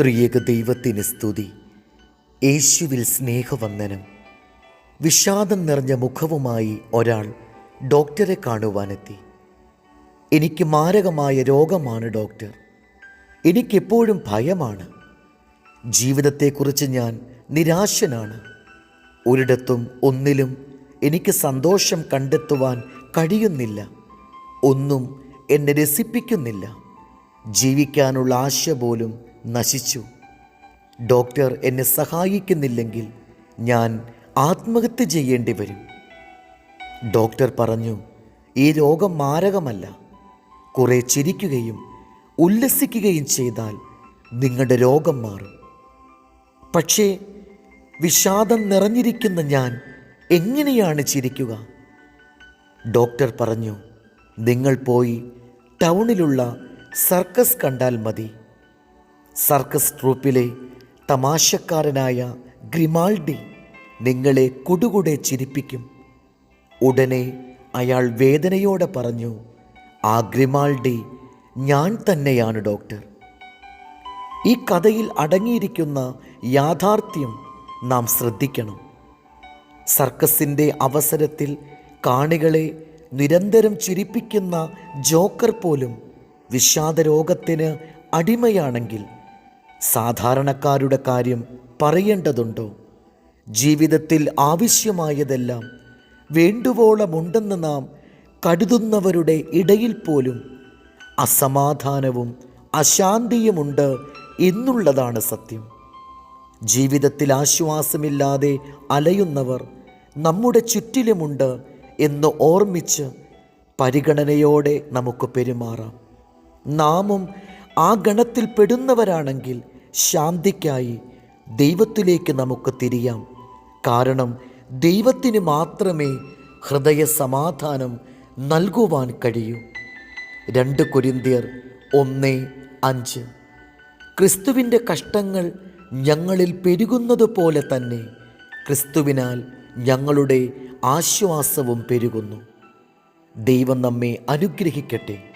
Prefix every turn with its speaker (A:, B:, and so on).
A: ത്രിയേക ദൈവത്തിന് സ്തുതി. യേശുവിൽ സ്നേഹവന്ദനം. വിഷാദം നിറഞ്ഞ മുഖവുമായി ഒരാൾ ഡോക്ടറെ കാണുവാനെത്തി. എനിക്ക് മാരകമായ രോഗമാണ് ഡോക്ടർ. എനിക്കെപ്പോഴും ഭയമാണ്. ജീവിതത്തെക്കുറിച്ച് ഞാൻ നിരാശനാണ്. ഒരിടത്തും ഒന്നിലും എനിക്ക് സന്തോഷം കണ്ടെത്തുവാൻ കഴിയുന്നില്ല. ഒന്നും എന്നെ രസിപ്പിക്കുന്നില്ല. ജീവിക്കാനുള്ള ആശ പോലും നശിച്ചു. ഡോക്ടർ എന്നെ സഹായിക്കുന്നില്ലെങ്കിൽ ഞാൻ ആത്മഹത്യ ചെയ്യേണ്ടി വരും. ഡോക്ടർ പറഞ്ഞു ഈ രോഗം മാരകമല്ല. കുറേ ചിരിക്കുകയും ഉല്ലസിക്കുകയും ചെയ്താൽ നിങ്ങളുടെ രോഗം മാറും. പക്ഷേ വിഷാദം നിറഞ്ഞിരിക്കുന്ന ഞാൻ എങ്ങനെയാണ് ചിരിക്കുക? ഡോക്ടർ പറഞ്ഞു നിങ്ങൾ പോയി ടൗണിലുള്ള സർക്കസ് കണ്ടാൽ മതി. സർക്കസ് ട്രൂപ്പിലെ തമാശക്കാരനായ ഗ്രിമാൾഡി നിങ്ങളെ കുടുകുടെ ചിരിപ്പിക്കും. ഉടനെ അയാൾ വേദനയോടെ പറഞ്ഞു ആ ഗ്രിമാൾഡി ഞാൻ തന്നെയാണ് ഡോക്ടർ. ഈ കഥയിൽ അടങ്ങിയിരിക്കുന്ന യാഥാർത്ഥ്യം നാം ശ്രദ്ധിക്കണം. സർക്കസിന്റെ അവസരത്തിൽ കാണികളെ നിരന്തരം ചിരിപ്പിക്കുന്ന ജോക്കർ പോലും വിഷാദരോഗത്തിന് അടിമയാണെങ്കിൽ സാധാരണക്കാരുടെ കാര്യം പറയേണ്ടതുണ്ടോ? ജീവിതത്തിൽ ആവശ്യമായതെല്ലാം വേണ്ടുവോളമുണ്ടെന്ന് നാം കരുതുന്നവരുടെ ഇടയിൽ പോലും അസമാധാനവും അശാന്തിയുമുണ്ട് എന്നുള്ളതാണ് സത്യം. ജീവിതത്തിൽ ആശ്വാസമില്ലാതെ അലയുന്നവർ നമ്മുടെ ചുറ്റിലുമുണ്ട് എന്ന് ഓർമ്മിച്ച് പരിഗണനയോടെ നമുക്ക് പെരുമാറാം. നാമും ആ ഗണത്തിൽ പെടുന്നവരാണെങ്കിൽ ശാന്തിക്കായി ദൈവത്തിലേക്ക് നമുക്ക് തിരിയാം. കാരണം ദൈവത്തിന് മാത്രമേ ഹൃദയ സമാധാനം നൽകുവാൻ കഴിയൂ. രണ്ട് കൊരിന്തിയർ ഒന്ന് അഞ്ച്. ക്രിസ്തുവിന്റെ കഷ്ടങ്ങൾ ഞങ്ങളിൽ പെരുകുന്നത് പോലെ തന്നെ ക്രിസ്തുവിനാൽ ഞങ്ങളുടെ ആശ്വാസവും പെരുകുന്നു. ദൈവം നമ്മെ അനുഗ്രഹിക്കട്ടെ.